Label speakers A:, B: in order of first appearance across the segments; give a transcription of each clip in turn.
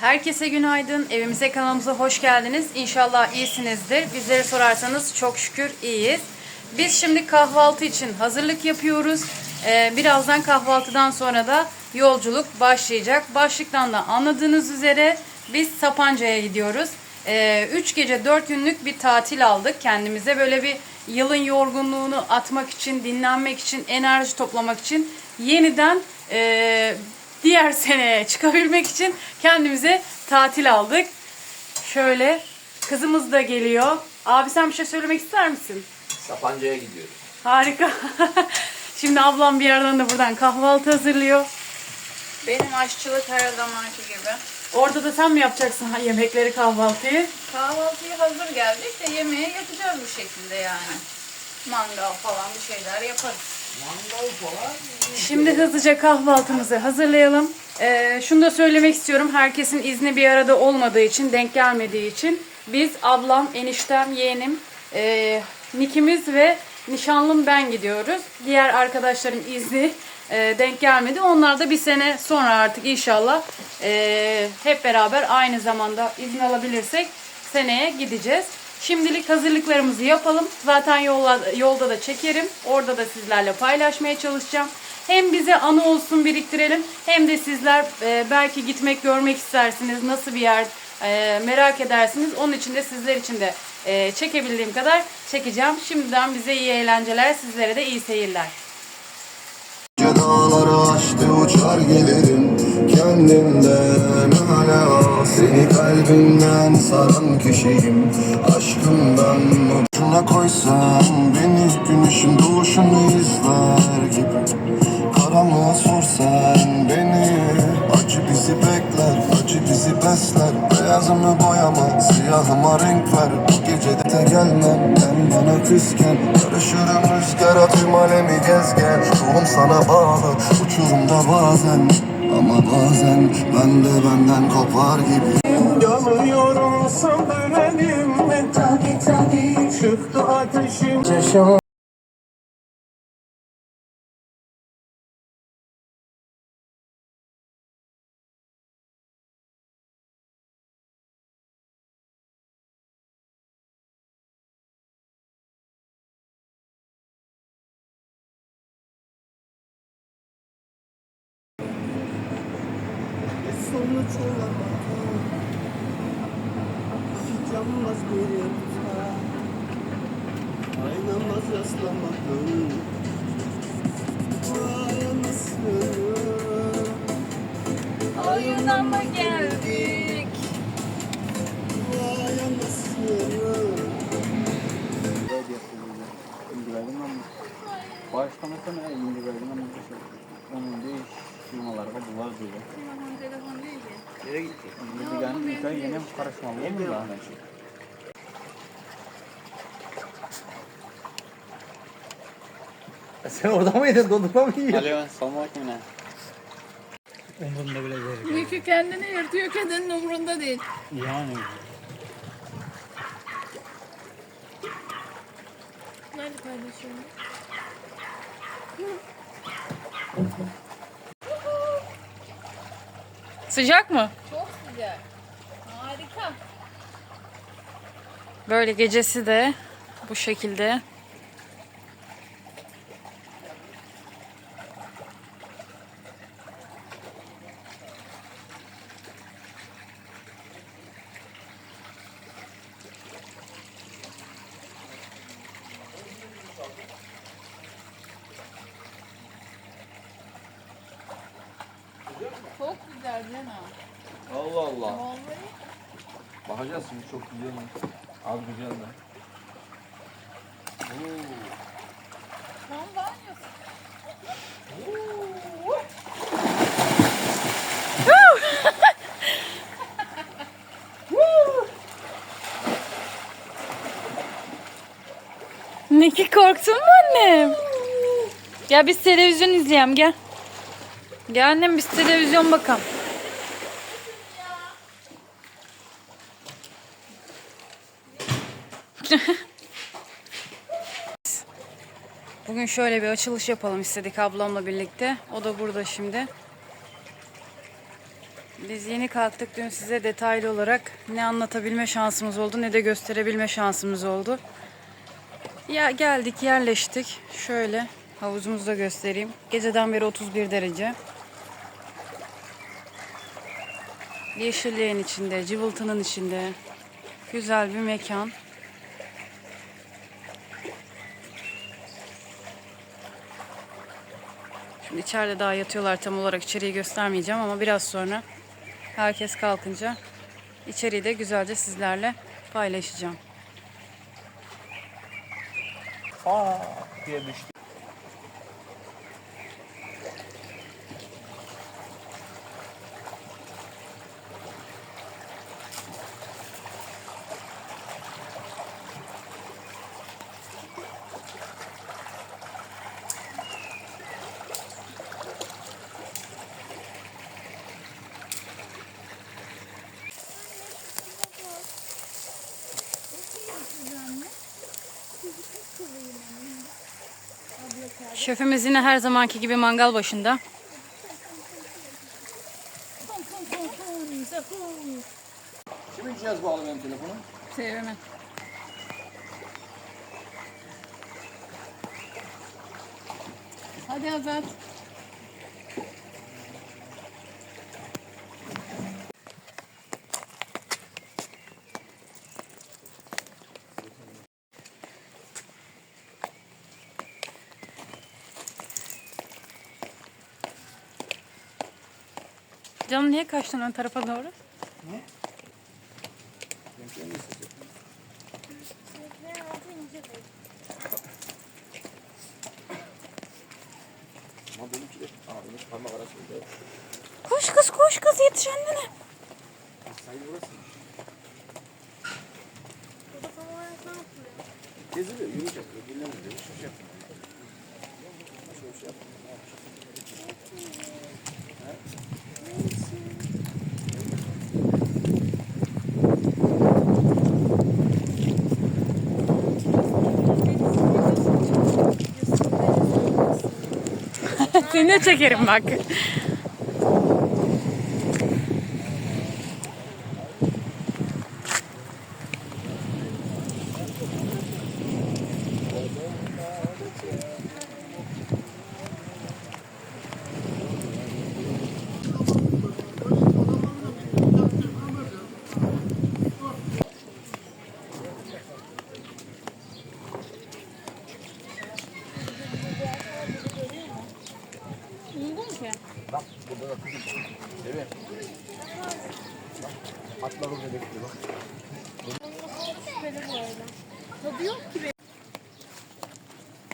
A: Herkese günaydın. Evimize kanalımıza hoş geldiniz. İnşallah iyisinizdir. Bizleri sorarsanız çok şükür iyiyiz. Biz şimdi kahvaltı için hazırlık yapıyoruz. Ee, birazdan kahvaltıdan sonra da yolculuk başlayacak. Başlıktan da anladığınız üzere biz Sapanca'ya gidiyoruz. 3 gece 4 günlük bir tatil aldık kendimize. Böyle bir yılın yorgunluğunu atmak için, dinlenmek için, enerji toplamak için yeniden e, diğer seneye çıkabilmek için kendimize tatil aldık. Şöyle kızımız da geliyor. Abi sen bir şey söylemek ister misin?
B: Sapanca'ya gidiyoruz.
A: Harika. Şimdi ablam bir yerden de buradan kahvaltı hazırlıyor.
C: Benim aşçılık her zamanki gibi.
A: Orada da sen mi yapacaksın ha- yemekleri kahvaltıyı?
C: Kahvaltıyı hazır geldik de yemeği yapacağız bu şekilde yani. Mangal falan bir şeyler yaparız.
A: Şimdi hızlıca kahvaltımızı hazırlayalım. Ee, şunu da söylemek istiyorum. Herkesin izni bir arada olmadığı için, denk gelmediği için biz ablam, eniştem, yeğenim, e, nikimiz ve nişanlım ben gidiyoruz. Diğer arkadaşların izni e, denk gelmedi. Onlar da bir sene sonra artık inşallah e, hep beraber aynı zamanda izin alabilirsek seneye gideceğiz. Şimdilik hazırlıklarımızı yapalım. Zaten yolla, yolda da çekerim. Orada da sizlerle paylaşmaya çalışacağım. Hem bize anı olsun biriktirelim hem de sizler e, belki gitmek görmek istersiniz. Nasıl bir yer e, merak edersiniz. Onun için de sizler için de e, çekebildiğim kadar çekeceğim. Şimdiden bize iyi eğlenceler, sizlere de iyi seyirler.
D: Dağları aştı uçar gelirim Kendimden hala Seni kalbimden saran kişiyim. Aşkımdan ucuna koysan Beni güneşin doğuşunu izler gibi. Karanlığa sorsan beni Acı bizi bekler, acı bizi besler. Beyazımı boyama, siyahıma renk ver. Bu gece de gelmem, ben bana küsken. Karışırım rüzgara tüm alemi gez gel Ruhum sana bağlı, uçurumda bazen Ama bazen ben de benden kopar gibi
E: Yanıyorum sanırım mi? Tabi tabi Çıktı ateşim Sonuç olamadı Hiç yanmaz bir yoksa Aynamaz yaslamadım Dayanısın
C: Oyuna mı geldik?
F: Başlamasana indi verdim ama bir şey. Onun değiş firmalarda bular diyor.
C: Telefonun telefon değil ki.
B: Nereye gitti?
F: Şimdi yani bir tane yeni karışmalı olur mu?
B: Sen orada mıydın? Dondurma mı yiyorsun?
F: Alo, salmak mı ne?
C: Mülkü kendini yırtıyor kedinin umurunda değil.
F: Yani.
C: Nerede paylaşıyorum?
A: Sıcak mı?
C: Çok güzel. Harika.
A: Böyle gecesi de bu şekilde.
C: Çok güzel Cena.
B: Allah Allah.
C: Vallahi.
B: Bakacağız şimdi çok güzel mi? Az güzel mi?
C: Tam banyosu.
A: Ne ki korktun mu annem? Gel biz televizyon izleyelim gel. Gel annem biz televizyon bakalım. Bugün şöyle bir açılış yapalım istedik ablamla birlikte. O da burada şimdi. Biz yeni kalktık. Dün size detaylı olarak ne anlatabilme şansımız oldu ne de gösterebilme şansımız oldu. Ya geldik yerleştik. Şöyle havuzumuzu da göstereyim. Geceden beri 31 derece. Yeşilliğin içinde, cıvıltının içinde. Güzel bir mekan. Şimdi içeride daha yatıyorlar tam olarak içeriği göstermeyeceğim ama biraz sonra herkes kalkınca içeriği de güzelce sizlerle paylaşacağım.
B: Aa diye düştü.
A: Şefimiz yine her zamanki gibi mangal başında.
B: Kimin cihaz bağlı benim telefonu?
A: Sevim'in.
C: Hadi Azat.
A: Canım niye kaçtın ön tarafa doğru?
B: Ama benimki de. Aa benim parmak arasında.
A: Koş kız koş kız yetiş annene.
B: Sayı burası. Geziliyor, yürüyecek, dinlemiyor, hiçbir şey yapmıyor.
A: Seni de çekerim. Bak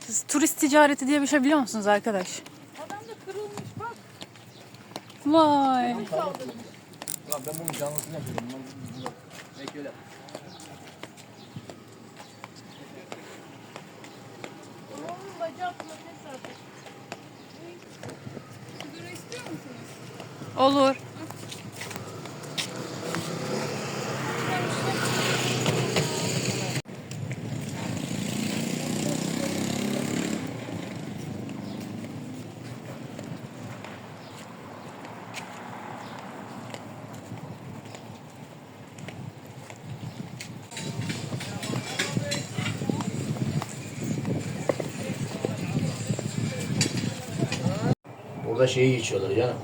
A: Siz turist ticareti diye bir şey biliyor musunuz arkadaş?
C: Adam da kırılmış bak.
A: Vay.
B: Lan ben bunun canlısını yapıyorum. Lan, Belki öyle.
C: Onun bacağı zaten. Sigara istiyor musunuz?
A: Olur.
B: Burada şeyi içiyorlar canım.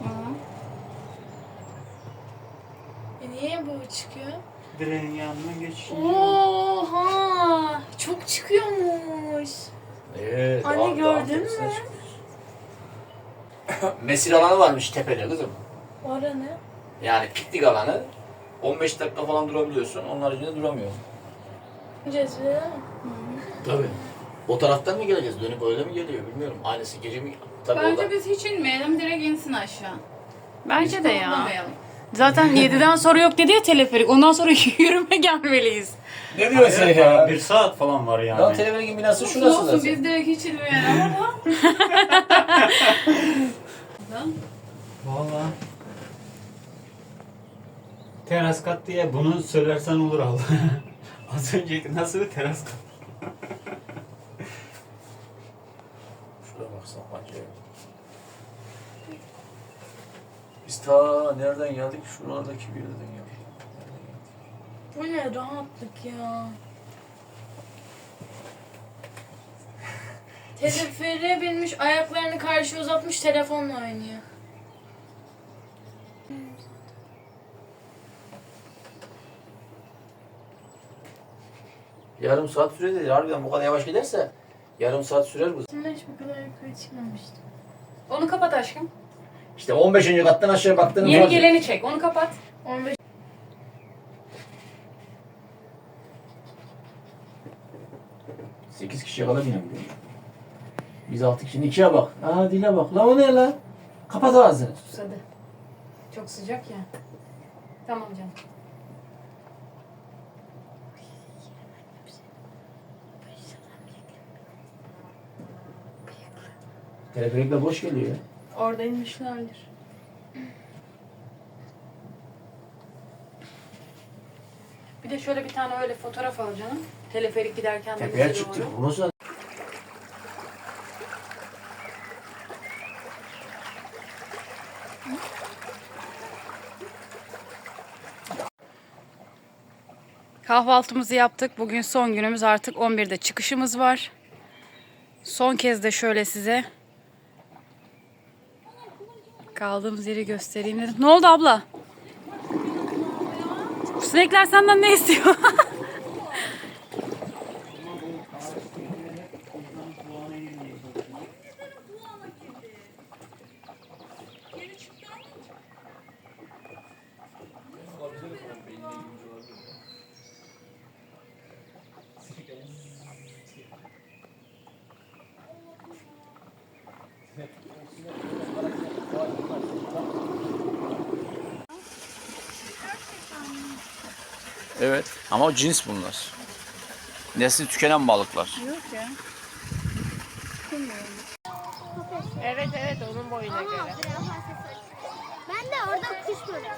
C: E niye bu çıkıyor?
F: Direğin yanından geçiyor.
C: Oha! Çok çıkıyormuş.
B: Evet.
C: Anne,
B: daha- daha
C: gördün
B: tepesine
C: mü?
B: çıkmış. Mesir alanı varmış tepede kızım.
C: Ora ne?
B: Yani piknik alanı. 15 dakika falan durabiliyorsun. Onun haricinde duramıyor.
C: Cezve.
B: Tabii. O taraftan mı geleceğiz? Dönüp öyle mi geliyor bilmiyorum. Aynısı gece mi? Tabii o da.
C: Bence biz hiç inmeyelim, direkt insin aşağı.
A: Bence de ya. Zaten 7'den sonra yok dedi ya teleferik. Ondan sonra yürüme gelmeliyiz.
B: Ne diyorsun ya?
F: Bir saat falan var yani.
B: Lan teleferik binası şurası
C: Olsun
B: zaten.
C: biz direkt hiç inmeyelim ama. Lan,
F: Valla. Teras kat diye bunu söylersen olur al. Az önceki nasıl bir teras kat?
B: Biz ta nereden geldik? Şuradaki bir yerden geldik.
G: Bu ne rahatlık ya. Teleferiğe binmiş, ayaklarını karşı uzatmış, telefonla oynuyor.
B: Yarım saat süre dedi. Harbiden bu kadar yavaş giderse yarım saat sürer bu.
G: Şimdi hiç bu kadar yukarı çıkmamıştım.
A: Onu kapat aşkım.
B: İşte 15. kattan aşağı baktığınız
A: Yeni geleni çek. Onu kapat.
G: 15
B: 8 kişiye kadar binebiliyor. Biz 6 kişinin ikiye bak. Aa dile bak. La o ne la? Kapat ağzını.
A: Susadı. Çok sıcak ya. Tamam canım.
B: Teleferik de boş geliyor ya.
G: orada inmişlerdir.
A: Bir de şöyle bir tane öyle fotoğraf al canım. Teleferik giderken de
B: Tepeye
A: bize
B: çıktı.
A: doğru.
B: Bu nasıl?
A: Kahvaltımızı yaptık. Bugün son günümüz artık 11'de çıkışımız var. Son kez de şöyle size kaldığımız yeri göstereyim dedim. Ne oldu abla? Sinekler senden ne istiyor?
B: Evet. Ama o cins bunlar. Nesli tükenen balıklar.
C: Evet evet onun boyuna göre.
H: Ben de orada kuş gördüm.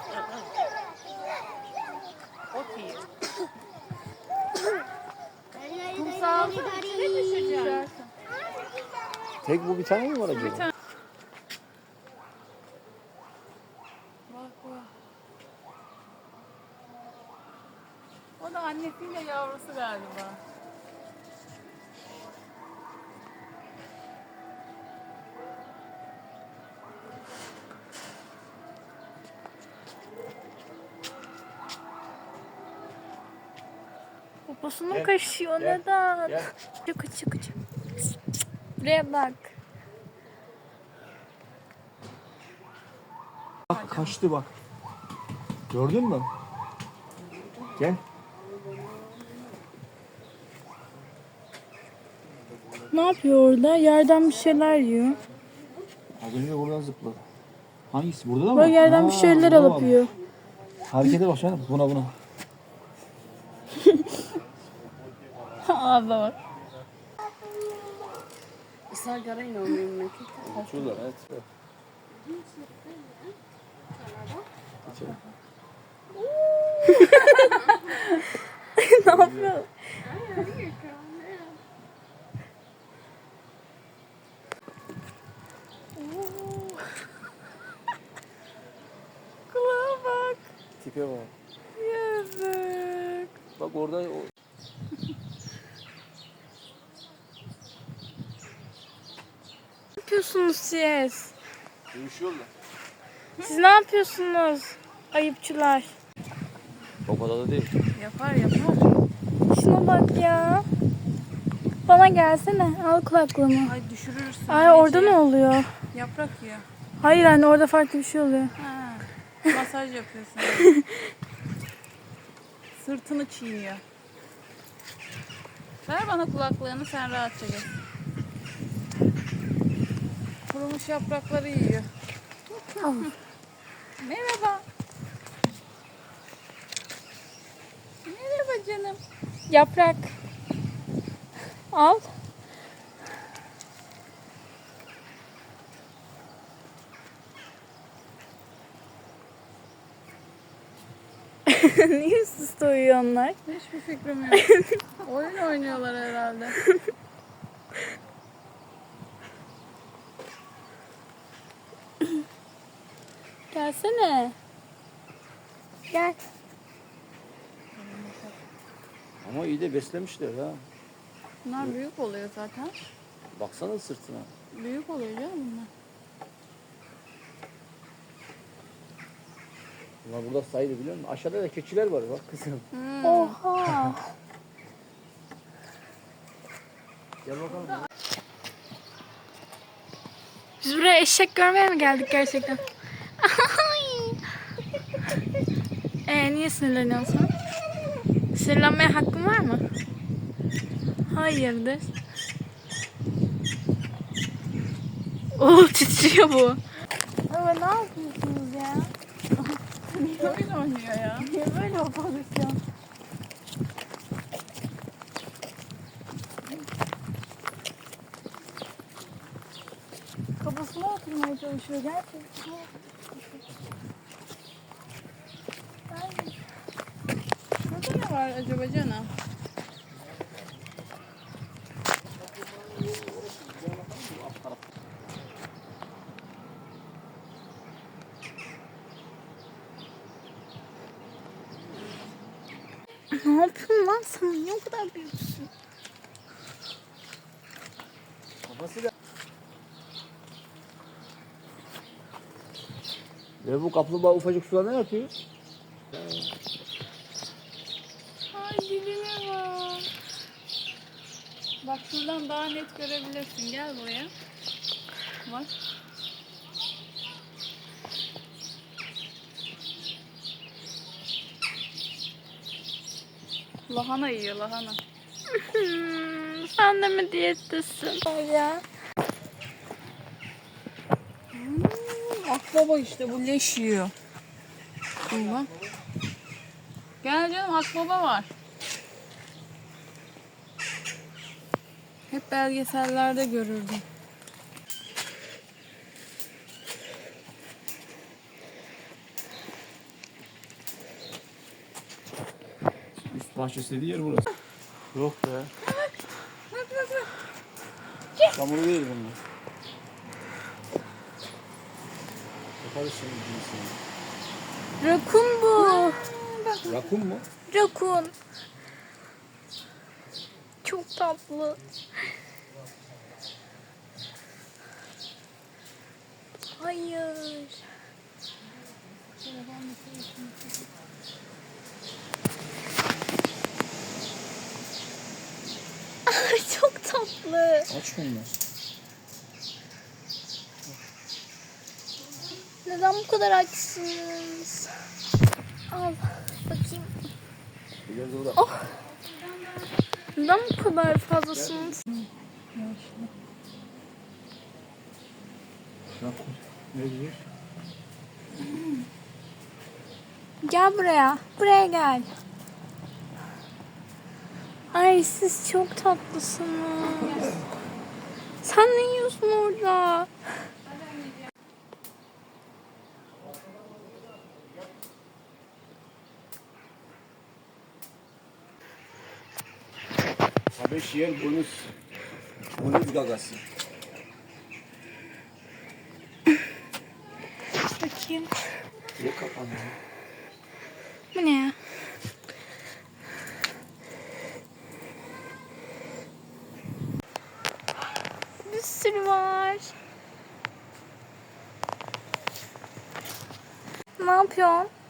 C: Ot yiyor.
H: Kumsal.
C: düşeceğim.
B: Tek bu bir tane mi var acaba?
C: O da annesiyle yavrusu galiba.
G: Poposunu
B: Gel,
G: kaşıyor
B: gel,
G: neden?
B: gel.
G: Çık çık çık. Buraya bak.
B: Bak kaçtı bak. Gördün mü? Gel.
G: Ne yapıyor orada? Yerden bir şeyler yiyor.
B: Az önce buradan zıpladı. Hangisi? Burada da mı?
G: Böyle yerden bir şeyler
B: burada
G: alıp
B: var.
G: yiyor.
B: Harekete bak canım. Buna buna.
G: Ağza bak.
B: Şurada evet. evet. İçeri.
G: ne yapıyor? Kulağa bak.
B: Tipe bak.
G: Yazık.
B: Bak orada o
G: Ne yapıyorsunuz siz?
B: dövüşüyorlar.
G: Siz ne yapıyorsunuz? Ayıpçılar.
B: O kadar da değil.
A: Yapar yapar.
G: Şuna bak ya. Bana gelsene. Al kulaklığımı.
A: Ay düşürürsün.
G: Ay orada ne oluyor?
A: Yaprak yiyor.
G: Hayır anne orada farklı bir şey oluyor.
A: Ha. Masaj yapıyorsun. Sırtını çiğniyor. Ver bana kulaklığını sen rahatça gel. Kurumuş yaprakları yiyor. Merhaba. Merhaba canım.
G: Yaprak. Al. Niye üst üste uyuyor onlar?
A: Hiçbir fikrim yok. Oyun oynuyorlar herhalde.
G: Gelsene. Gel.
B: Ama iyi de beslemişler ha.
C: Bunlar büyük oluyor zaten.
B: Baksana sırtına.
C: Büyük oluyor canım bunlar.
B: Bunlar burada sayılı biliyor musun? Aşağıda da keçiler var bak kızım.
G: Oha.
B: Gel bakalım.
G: Biz buraya eşek görmeye mi geldik gerçekten? Ee, niye sinirleniyorsun? Sinirlenmeye hakkın var mı? Hayırdır? Oo titriyor bu. Baba ne yapıyorsunuz ya?
C: Oyun oynuyor ya.
G: Niye böyle o pozisyon? Kafasına oturmaya çalışıyor gerçekten.
C: Burada ne var acaba
G: Ne yapıyorsun lan sen? Niye o kadar büyüksün?
B: Kafası da. Ve bu kaplumbağa ufacık suda ne yapıyor?
C: Ay diline bak. Bak şuradan daha net görebilirsin. Gel buraya. Bak. Lahana yiyor lahana.
G: Hmm, sen de mi diyettesin? Ya.
C: Akbaba işte bu leş yiyor. Bak. Gel canım akbaba var. Hep belgesellerde görürdüm.
B: Bahçesi dediği yer burası. Yok be.
C: Bak bak bak.
B: Çamuru değil bunlar. Yaparız şimdi cinsini.
G: Rakun bu.
B: Rakun mu?
G: Rakun. Çok tatlı. Hayır. Çok tatlı.
B: Aç bunlar.
G: Neden bu kadar açsınız? Al bakayım.
B: İleride o da.
G: Neden bu kadar fazlasınız?
B: Rakun. Ne diyor?
G: Gel buraya. Buraya gel. Ay siz çok tatlısınız. Sen ne yiyorsun orada?
B: Habeş yer bonus. Bonus gagası.
G: Bakayım.
B: Ne kapandı?
G: Bu ne ya? Bir sürü var. Ne